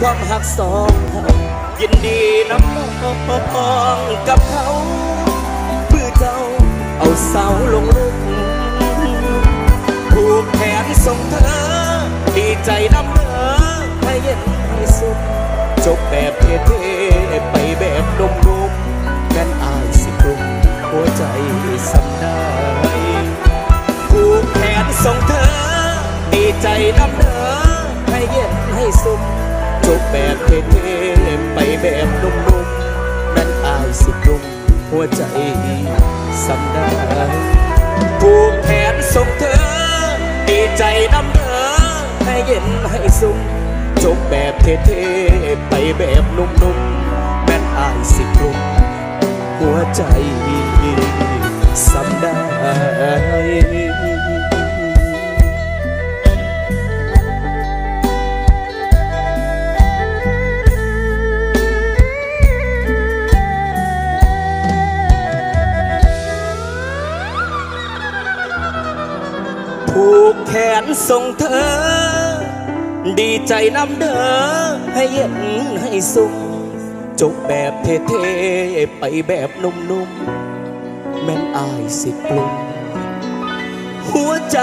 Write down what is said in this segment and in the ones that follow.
ความหักสองเขายินดีน้ำน้องกับเขาเพื่อเจ้าเอาเสาลงลุกผูกแขนส่งเธอ ดีใจน้ำเธอให้เย็นให้สุดจบแบบเท่ๆไปแบบนุ่มๆแม่นอายสิกลุ่มหัวใจสำได้ผูกแขนส่งเธอ ดีใจน้ำ สุขจบแบบเท่ๆไปแบบนุ่มๆแม่นอายสิกลุ่มหัวใจสำได้ผูกแขนส่งเธอ ดีใจนำเธอ ให้เย็นให้สุขจบแบบเท่ๆไปแบบนุ่มๆแม่นอายสิกลุ่มหัวใจสำได้ ผูกแขนส่งเธอ ดีใจนำเด้อให้เย็นให้สุขจบแบบเท่ๆ ไปแบบนุ่มๆ แม่นอายสิกลุ่มหัวใจ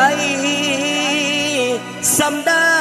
สำได้